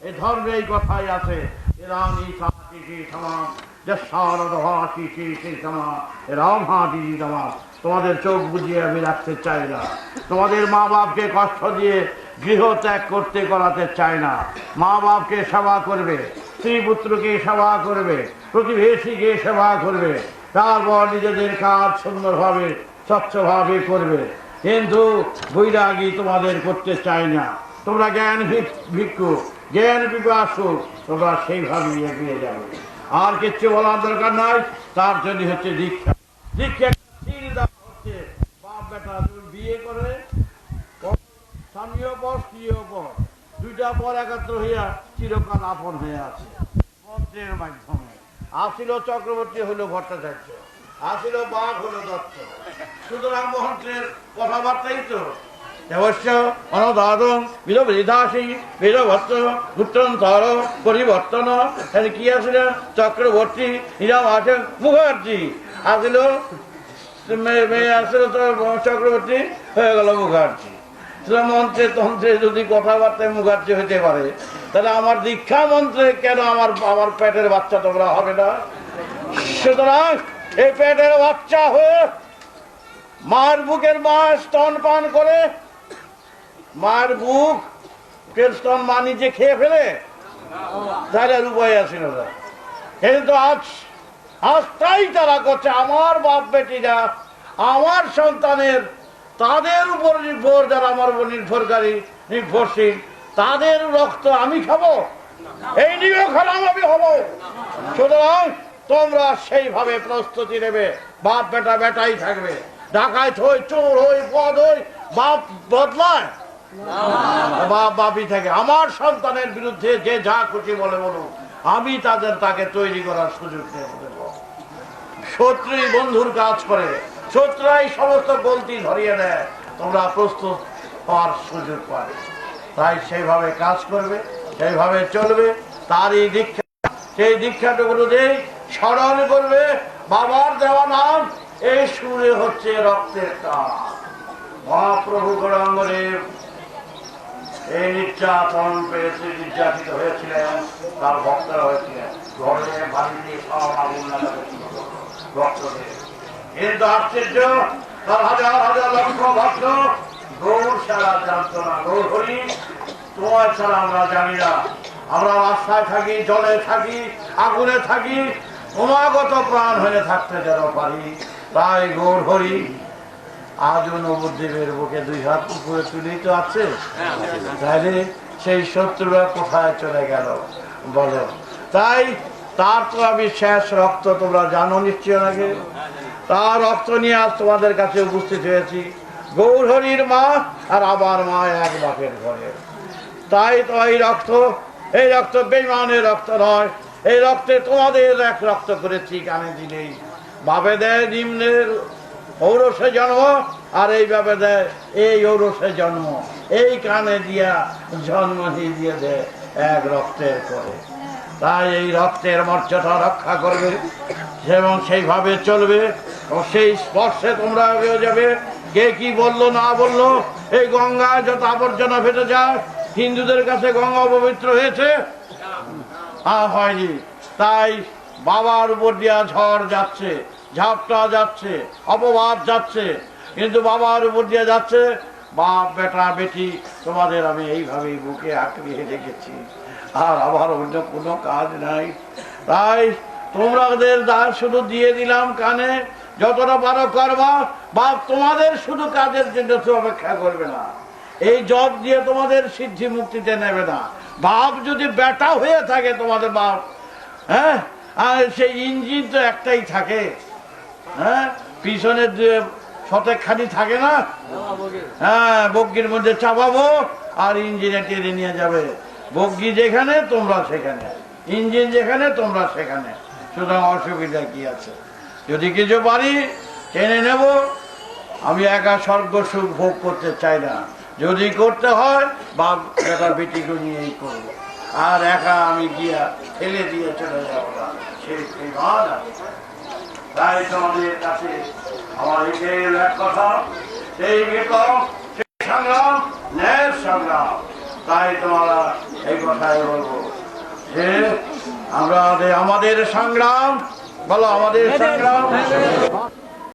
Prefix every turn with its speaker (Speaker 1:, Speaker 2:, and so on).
Speaker 1: এই ধর্মে এই কথাই আছে। তোমাদের চোখ বুঝিয়ে আমি রাখতে চাই না। তোমাদের মা বাপকে কষ্ট দিয়ে গৃহ ত্যাগ করতে করাতে চায় না। মা বাপকে সেবা করবে স্ত্রী পুত্রকে সেবা করবে, প্রতিবেশীকে সেবা করবে। তারপর নিজেদের কাজ সুন্দরভাবে, স্বচ্ছভাবে করবে। কিন্তু বৈরাগী তোমাদের করতে চায় না। তোমরা জ্ঞান ভিক- ভিক্ষু, জ্ঞান আসো তোমরা সেইভাবে এগিয়ে যাবে। আর কিচ্ছু বলার দরকার নাই, তার জন্য হচ্ছে দীক্ষা। দীক্ষা হচ্ছে, বাপ বেটা বিয়ে করে স্বামীও পর, স্ত্রীও পর। দুইটা পর একাত্র হইয়া চিরকাল আপন হয়ে আছে। মন্ত্রের মাধ্যমে। আসিল চক্রবর্তী হইল ভট্টাচার্য। আসিল বাঘ হলো দত্ত। সুতরাং মন্ত্রের কথাবার্তাই তো পরিবর্তন কি আসলে চক্রবর্তী নিরাম আছে মুখার্জি আসিল মেয়ে আসলে চক্রবর্তী হয়ে গেল মুখার্জি। মন্ত্রে তন্ত্রে যদি কথাবার্তায় মুখার্জি হইতে পারে, তাহলে আমার দীক্ষা মন্ত্রে কেন আমার আমার পেটের বাচ্চা তোমরা হবে না? সুতরাং এই পেটের বাচ্চা হয়ে মার বুকের মা স্তন পান করে মার বুক স্তন মা নিজে খেয়ে ফেলে, তাহলে আর উপায় আছে না কিন্তু আজ আজ তাই তারা করছে, আমার বাপ বেটিরা, আমার সন্তানের, তাদের উপর নির্ভর, যারা আমার উপর নির্ভরকারী, নির্ভরশীল, তাদের রক্ত আমি খাব, এই নিয়েও খারাপ আমি হব। সুতরাং তোমরা সেইভাবে প্রস্তুতি নেবে, বাপ বেটা বেটাই থাকবে। ডাকায় হই, চোর হই পদ হই, বাপ বদলায়। বাপ থাকে আমার সন্তানের বিরুদ্ধে যে যা খুশি বলে বলুন, আমি তাদের তাকে তৈরি করার সুযোগ দেব। বন্ধুর কাজ করে, শত্রুরাই সমস্ত গলতি ধরিয়ে দেয়, তোমরা প্রস্তুত হওয়ার সুযোগ পাবে। তাই সেইভাবে কাজ করবে, সেইভাবে চলবে, তারই দীক্ষা, সেই দীক্ষাটুকু অনুযায়ী স্মরণ করবে, বাবার দেওয়া নাম, এই সুরে হচ্ছে রক্তের টান মহাপ্রভু গৌরাঙ্গদেব এই নির্যাতন পেয়েছে, নির্যাতিত হয়েছিলেন, তার ভক্তরা হয়েছিলেন। ঘরে বাড়িতে সব আগুন ভক্তদের। কিন্তু আশ্চর্য তার হাজার হাজার লক্ষ ভক্ত, গৌর ছাড়া জানত না। গৌর হরি তোমার ছাড়া আমরা জানি না। আমরা রাস্তায় থাকি, জলে থাকি, আগুনে থাকি ক্রমাগত প্রাণ হয়ে থাকতে যেন পারি। তাই গৌর হরি আজও নবদ্বীপের বুকে দুই হাত উপরে তুলেই তো আছে। তাহলে সেই শত্রুরা কোথায় চলে গেল? বলো। তাই তার তো আমি শেষ রক্ত তোমরা জানো নিশ্চয় নাকি? তার রক্ত নিয়ে আজ তোমাদের কাছে উপস্থিত হয়েছি। গৌরহরির মা আর আবার মা এক বাপের ঘরে। তাই তো এই রক্ত এই রক্ত বেমানের রক্ত নয়। এই রক্তে তোমাদের এক রক্ত করেছি কানে দিলেই। বাবে দেয় নিম্নের ঔরসে জন্ম, আর এই ভাবে দেয়, এই ঔরসে জন্ম। এই কানে দিয়া জন্ম দিয়ে দিয়ে, এক রক্তের করে তাই এই রক্তের মর্যাদা রক্ষা করবে, এবং সেইভাবে চলবে ও সেই স্পর্শে তোমরা হয়ে যাবে। কে কি বলল, না বলল, এই গঙ্গা যত আবর্জনা ফেটে যায়, হিন্দুদের কাছে গঙ্গা পবিত্র হয়েছে? আ হয়নি। তাই বাবার উপর দিয়া ঝড় যাচ্ছে, ঝাপটা যাচ্ছে, অপবাদ যাচ্ছে। কিন্তু বাবার উপর দিয়ে যাচ্ছে, বাপ, বেটা, বেটি, তোমাদের আমি এইভাবেই বুকে আঁকড়িয়ে রেখেছি। আর আমার অন্য কোনো কাজ নাই। তাই তোমাদের দা শুধু দিয়ে দিলাম কানে, যতটা পারো করবা, বাপ, তোমাদের শুধু কাজের জন্য অপেক্ষা করবে না। এই জব দিয়ে তোমাদের সিদ্ধি মুক্তিতে নেবে না। বাপ যদি বেটা হয়ে থাকে তোমাদের বাপ হ্যাঁ? আর সেই ইঞ্জিন তো একটাই থাকে হ্যাঁ? পিছনের যে শতেক খানি থাকে না হ্যাঁ বগ্গির মধ্যে চাপাবো আর ইঞ্জিনে টেনে নিয়ে যাবে। বগ্গি যেখানে, তোমরা সেখানে। ইঞ্জিন যেখানে, তোমরা সেখানে। সুতরাং অসুবিধা কি আছে? যদি কিছু পারি, টেনে নেব। আমি একা স্বর্গ সুখ ভোগ করতে চাই না। যদি করতে হয় বা বেটা, বেটিকে নিয়েই করব। আর একা আমি গিয়া ফেলে দিয়ে চলে যাব। তাই তোমাদের কাছে আমার এক কথা সেই বিক্রম সেই সংগ্রাম ন্যায়ের সংগ্রাম। তাই তোমরা এই কথাই বলব যে আমরা আমাদের সংগ্রাম বলো আমাদের সংগ্রাম।